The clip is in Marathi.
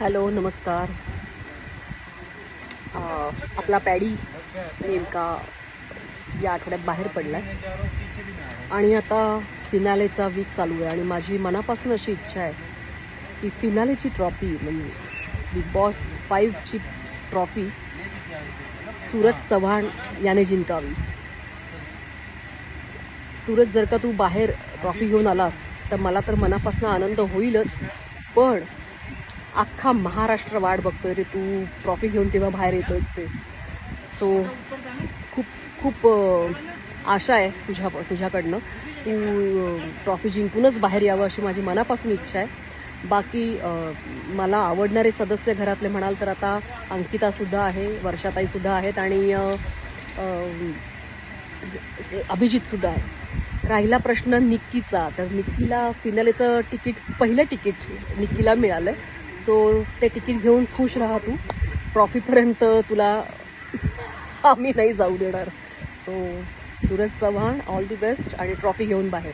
हॅलो नमस्कार. आपला पॅडी नेमका या आठवड्यात बाहेर पडलाय. आणि आता फिनालेचा वीक चालू आहे आणि माझी मनापासून अशी इच्छा आहे की फिनालेची ट्रॉफी म्हणजे बिग बॉस फाईव्हची ट्रॉफी सूरज चव्हाण याने जिंकावी. सूरज जर का तू बाहेर ट्रॉफी घेऊन आलास तर मला तर मनापासून आनंद होईलच. पण अख्खा महाराष्ट्र वाट बघतोय रे तू. ट्रॉफी घेऊन तेव्हा बाहेर येतोयस ते. सो खूप खूप आशा आहे तुझ्या तुझ्याकडनं. तू ट्रॉफी जिंकूनच बाहेर यावं अशी माझी मनापासून इच्छा आहे. बाकी मला आवडणारे सदस्य घरातले म्हणाल तर आता अंकितासुद्धा आहे वर्षाताईसुद्धा आहेत आणि अभिजितसुद्धा आहे. राहिला प्रश्न निक्कीचा. तर निक्कीला फिनालेचं तिकीट पहिलं तिकीट निक्कीला मिळालं आहे सो ते तिकीट घेऊन खुश राहा तू. ट्रॉफीपर्यंत तुला आम्ही नाही जाऊ देणार. So Suraj Chavan all the best आणि ट्रॉफी घेऊन बाहेर